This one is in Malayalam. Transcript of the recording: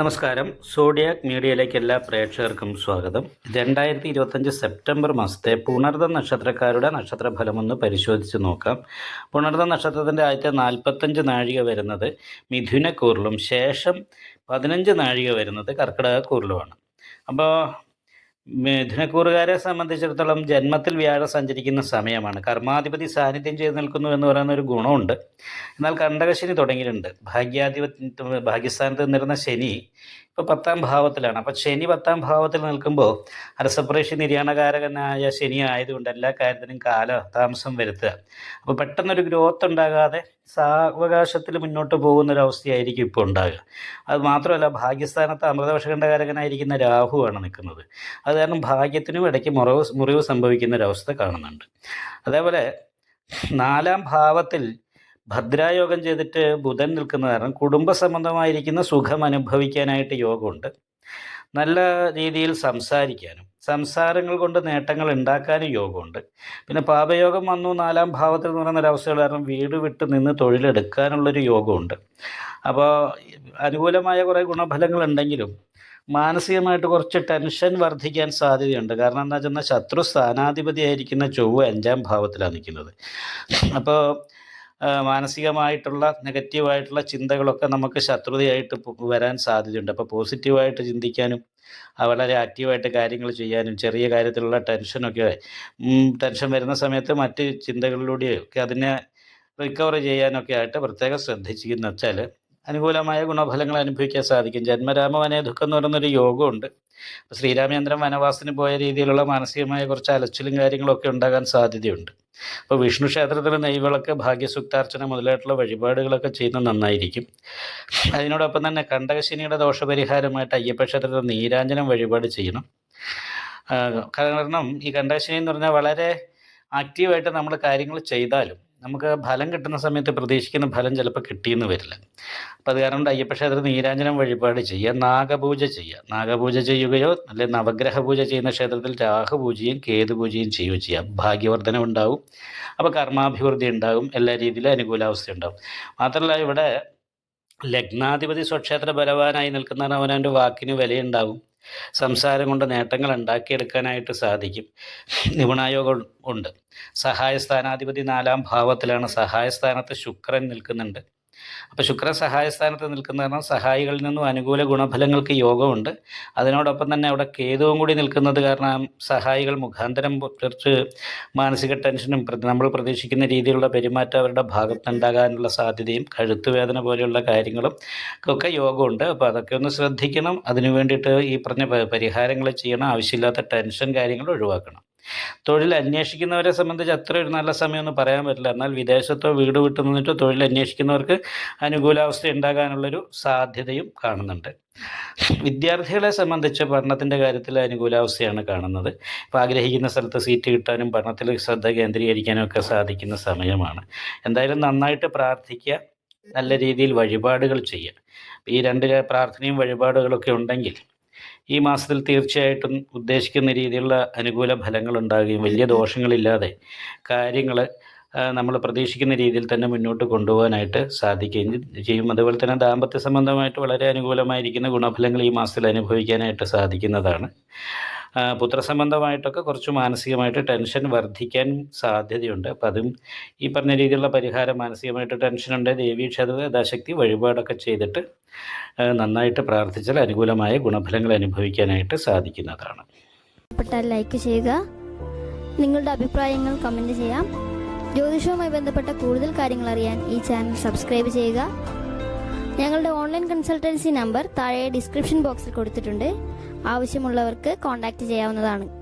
നമസ്കാരം. സോഡിയാക് മീഡിയയിലേക്ക് എല്ലാ പ്രേക്ഷകർക്കും സ്വാഗതം. രണ്ടായിരത്തി ഇരുപത്തഞ്ച് സെപ്റ്റംബർ മാസത്തെ പുണർദ നക്ഷത്രക്കാരുടെ നക്ഷത്രഫലമൊന്ന് പരിശോധിച്ച് നോക്കാം. പുണർദ നക്ഷത്രത്തിന്റെ ആദ്യത്തെ നാൽപ്പത്തഞ്ച് നാഴിക വരുന്നത് മിഥുനക്കൂറിലും ശേഷം പതിനഞ്ച് നാഴിക വരുന്നത് കർക്കിടകക്കൂറിലുമാണ്. അപ്പോൾ മിഥുനക്കൂറുകാരെ സംബന്ധിച്ചിടത്തോളം ജന്മത്തിൽ വ്യാഴം സഞ്ചരിക്കുന്ന സമയമാണ്. കർമാധിപതി സാന്നിധ്യം ചെയ്ത് നിൽക്കുന്നു എന്ന് പറയുന്ന ഒരു ഗുണമുണ്ട്. എന്നാൽ കണ്ടകശനി തുടങ്ങിയിട്ടുണ്ട്. ഭാഗ്യാധിപത്യ ഭാഗ്യസ്ഥാനത്ത് നിന്നിരുന്ന ശനി ഇപ്പോൾ പത്താം ഭാവത്തിലാണ്. അപ്പോൾ ശനി പത്താം ഭാവത്തിൽ നിൽക്കുമ്പോൾ അരസപ്രേഷി നിര്യാണകാരകനായ ശനി ആയതുകൊണ്ട് എല്ലാ കാര്യത്തിനും കാല താമസം വരുത്തുക. അപ്പോൾ പെട്ടെന്നൊരു ഗ്രോത്ത് ഉണ്ടാകാതെ സാവകാശത്തിൽ മുന്നോട്ട് പോകുന്ന ഒരു അവസ്ഥയായിരിക്കും ഇപ്പോൾ ഉണ്ടാകുക അത് മാത്രമല്ല ഭാഗ്യസ്ഥാനത്ത് അമൃതവർഷകണ്ഠകാരകനായിരിക്കുന്ന രാഹുവാണ് നിൽക്കുന്നത്. അത് കാരണം ഭാഗ്യത്തിനും ഇടയ്ക്ക് മുറിവ് മുറിവ് സംഭവിക്കുന്ന ഒരവസ്ഥ കാണുന്നുണ്ട്. അതേപോലെ നാലാം ഭാവത്തിൽ ഭദ്രായോഗം ചെയ്തിട്ട് ബുധൻ നിൽക്കുന്ന കാരണം കുടുംബ സംബന്ധമായിരിക്കുന്ന സുഖം അനുഭവിക്കാനായിട്ട് യോഗമുണ്ട്. നല്ല രീതിയിൽ സംസാരിക്കാനും സംസാരങ്ങൾ കൊണ്ട് നേട്ടങ്ങൾ ഉണ്ടാക്കാനും യോഗമുണ്ട്. പിന്നെ പാപയോഗം വന്നു നാലാം ഭാവത്തിൽ എന്ന് പറയുന്ന ഒരവസ്ഥകൾ കാരണം വീട് വിട്ട് നിന്ന് തൊഴിലെടുക്കാനുള്ളൊരു യോഗമുണ്ട്. അപ്പോൾ അനുകൂലമായ കുറേ ഗുണഫലങ്ങൾ ഉണ്ടെങ്കിലും മാനസികമായിട്ട് കുറച്ച് ടെൻഷൻ വർദ്ധിക്കാൻ സാധ്യതയുണ്ട്. കാരണം എന്താ വെച്ചാൽ ശത്രു സ്ഥാനാധിപതിയായിരിക്കുന്ന ചൊവ്വ അഞ്ചാം ഭാവത്തിലാണ് നിൽക്കുന്നത്. അപ്പോൾ മാനസികമായിട്ടുള്ള നെഗറ്റീവായിട്ടുള്ള ചിന്തകളൊക്കെ നമുക്ക് ശത്രുതയായിട്ട് വരാൻ സാധ്യതയുണ്ട്. അപ്പോൾ പോസിറ്റീവായിട്ട് ചിന്തിക്കാനും വളരെ ആക്റ്റീവായിട്ട് കാര്യങ്ങൾ ചെയ്യാനും ചെറിയ കാര്യത്തിലുള്ള ടെൻഷനൊക്കെ ടെൻഷൻ വരുന്ന സമയത്ത് മറ്റ് ചിന്തകളിലൂടെയൊക്കെ അതിനെ റിക്കവർ ചെയ്യാനൊക്കെ ആയിട്ട് പ്രത്യേകം ശ്രദ്ധിച്ചിരിക്കുന്ന വെച്ചാൽ അനുകൂലമായ ഗുണഫലങ്ങൾ അനുഭവിക്കാൻ സാധിക്കും. ജന്മരാമവനെ ദുഃഖം എന്ന് പറയുന്നൊരു യോഗമുണ്ട് അപ്പോൾ ശ്രീരാമചന്ദ്രൻ വനവാസത്തിന് പോയ രീതിയിലുള്ള മാനസികമായ കുറച്ച് അലച്ചിലും കാര്യങ്ങളൊക്കെ ഉണ്ടാകാൻ സാധ്യതയുണ്ട്. അപ്പോൾ വിഷ്ണു ക്ഷേത്രത്തിൽ നെയ്വിളക്ക് ഭാഗ്യസുക്താർച്ചന മുതലായിട്ടുള്ള വഴിപാടുകളൊക്കെ ചെയ്യുന്നത് നന്നായിരിക്കും. അതിനോടൊപ്പം തന്നെ കണ്ടകശനിയുടെ ദോഷപരിഹാരമായിട്ട് അയ്യപ്പ ക്ഷേത്രത്തിൽ നീരാഞ്ജനം വഴിപാട് ചെയ്യണം. കാരണം ഈ കണ്ടകശനി എന്ന് പറഞ്ഞാൽ വളരെ ആക്റ്റീവായിട്ട് നമ്മൾ കാര്യങ്ങൾ ചെയ്താലും നമുക്ക് ഫലം കിട്ടുന്ന സമയത്ത് പ്രതീക്ഷിക്കുന്ന ഫലം ചിലപ്പോൾ കിട്ടിയെന്ന് വരില്ല. അപ്പോൾ അത് കാരണം കൊണ്ട് അയ്യപ്പ ക്ഷേത്രത്തിൽ നീരാഞ്ജനം വഴിപാട് ചെയ്യുക നാഗപൂജ ചെയ്യുക. നാഗപൂജ ചെയ്യുകയോ അല്ലെങ്കിൽ നവഗ്രഹ പൂജ ചെയ്യുന്ന ക്ഷേത്രത്തിൽ രാഹുപൂജയും കേതുപൂജയും ചെയ്യുകയോ ചെയ്യുക. ഭാഗ്യവർദ്ധനം ഉണ്ടാവും. അപ്പോൾ കർമാഭിവൃദ്ധി ഉണ്ടാകും എല്ലാ രീതിയിലും അനുകൂലാവസ്ഥ ഉണ്ടാവും. മാത്രമല്ല ഇവിടെ ലഗ്നാധിപതി സ്വക്ഷേത്ര ബലവാനായി നിൽക്കുന്നതാണ് അവനവന്റെ വാക്കിന് വിലയുണ്ടാവും. സംസാരം കൊണ്ട് നേട്ടങ്ങൾ ഉണ്ടാക്കിയെടുക്കാനായിട്ട് സാധിക്കും. നിപുണായോഗം ഉണ്ട്. സഹായ സ്ഥാനാധിപതി നാലാം ഭാവത്തിലാണ് സഹായ സ്ഥാനത്ത് ശുക്രൻ നിൽക്കുന്നുണ്ട്. അപ്പോൾ ശുക്രൻ സഹായ സ്ഥാനത്ത് നിൽക്കുന്ന കാരണം സഹായികളിൽ നിന്നും അനുകൂല ഗുണഫലങ്ങൾക്ക് യോഗമുണ്ട്. അതിനോടൊപ്പം തന്നെ അവിടെ കേതുവും കൂടി നിൽക്കുന്നത് കാരണം സഹായികൾ മുഖാന്തരം കുറച്ച് മാനസിക ടെൻഷനും നമ്മൾ പ്രതീക്ഷിക്കുന്ന രീതിയിലുള്ള പെരുമാറ്റം അവരുടെ ഭാഗത്തുണ്ടാകാനുള്ള സാധ്യതയും കഴുത്തുവേദന പോലെയുള്ള കാര്യങ്ങളും ഒക്കെ യോഗമുണ്ട്. അപ്പോൾ അതൊക്കെ ഒന്ന് ശ്രദ്ധിക്കണം. അതിനു വേണ്ടിയിട്ട് ഈ പറഞ്ഞ പരിഹാരങ്ങൾ ചെയ്യണം. ആവശ്യമില്ലാത്ത ടെൻഷൻ കാര്യങ്ങൾ ഒഴിവാക്കണം. തൊഴിൽ അന്വേഷിക്കുന്നവരെ സംബന്ധിച്ച് അത്ര ഒരു നല്ല സമയമൊന്നും പറയാൻ പറ്റില്ല. എന്നാൽ വിദേശത്തോ വീട് വിട്ടു നിന്നിട്ടോ തൊഴിൽ അന്വേഷിക്കുന്നവർക്ക് അനുകൂലാവസ്ഥ ഉണ്ടാകാനുള്ളൊരു സാധ്യതയും കാണുന്നുണ്ട്. വിദ്യാർത്ഥികളെ സംബന്ധിച്ച് പഠനത്തിന്റെ കാര്യത്തിൽ അനുകൂലാവസ്ഥയാണ് കാണുന്നത്. ഇപ്പോൾ ആഗ്രഹിക്കുന്ന സ്ഥലത്ത് സീറ്റ് കിട്ടാനും പഠനത്തിൽ ശ്രദ്ധ കേന്ദ്രീകരിക്കാനും ഒക്കെ സാധിക്കുന്ന സമയമാണ്. എന്തായാലും നന്നായിട്ട് പ്രാർത്ഥിക്കുക നല്ല രീതിയിൽ വഴിപാടുകൾ ചെയ്യുക. ഈ രണ്ട് പ്രാർത്ഥനയും വഴിപാടുകളൊക്കെ ഉണ്ടെങ്കിൽ ഈ മാസത്തിൽ തീർച്ചയായിട്ടും ഉദ്ദേശിക്കുന്ന രീതിയിലുള്ള അനുകൂല ഫലങ്ങൾ ഉണ്ടാകുകയും വലിയ ദോഷങ്ങളില്ലാതെ കാര്യങ്ങൾ നമ്മൾ പ്രതീക്ഷിക്കുന്ന രീതിയിൽ തന്നെ മുന്നോട്ട് കൊണ്ടുപോകാനായിട്ട് സാധിക്കുകയും ചെയ്യും. അതുപോലെ തന്നെ ദാമ്പത്യ സംബന്ധമായിട്ട് വളരെ അനുകൂലമായിരിക്കുന്ന ഗുണഫലങ്ങൾ ഈ മാസത്തിൽ അനുഭവിക്കാനായിട്ട് സാധിക്കുന്നതാണ്. പുത്രസംബന്ധമായിട്ടൊക്കെ കുറച്ച് മാനസികമായിട്ട് ടെൻഷൻ വർദ്ധിക്കാൻ സാധ്യതയുണ്ട്. അപ്പം അതും ഈ പറഞ്ഞ രീതിയിലുള്ള പരിഹാരം മാനസികമായിട്ട് ടെൻഷനുണ്ട് ദേവീക്ഷേത്ര യഥാശക്തി വഴിപാടൊക്കെ ചെയ്തിട്ട് നന്നായിട്ട് പ്രാർത്ഥിച്ചാൽ അനുകൂലമായ ഗുണഫലങ്ങൾ അനുഭവിക്കാനായിട്ട് സാധിക്കുന്നതാണ്. ലൈക്ക് ചെയ്യുക. നിങ്ങളുടെ അഭിപ്രായങ്ങൾ കമന്റ് ചെയ്യാം. ജ്യോതിഷവുമായി ബന്ധപ്പെട്ട കൂടുതൽ കാര്യങ്ങൾ അറിയാൻ ഈ ചാനൽ സബ്സ്ക്രൈബ് ചെയ്യുക. ഞങ്ങളുടെ ഓൺലൈൻ കൺസൾട്ടൻസി നമ്പർ താഴെ ഡിസ്ക്രിപ്ഷൻ ബോക്സിൽ കൊടുത്തിട്ടുണ്ട്. ആവശ്യമുള്ളവർക്ക് കോൺടാക്റ്റ് ചെയ്യാവുന്നതാണ്.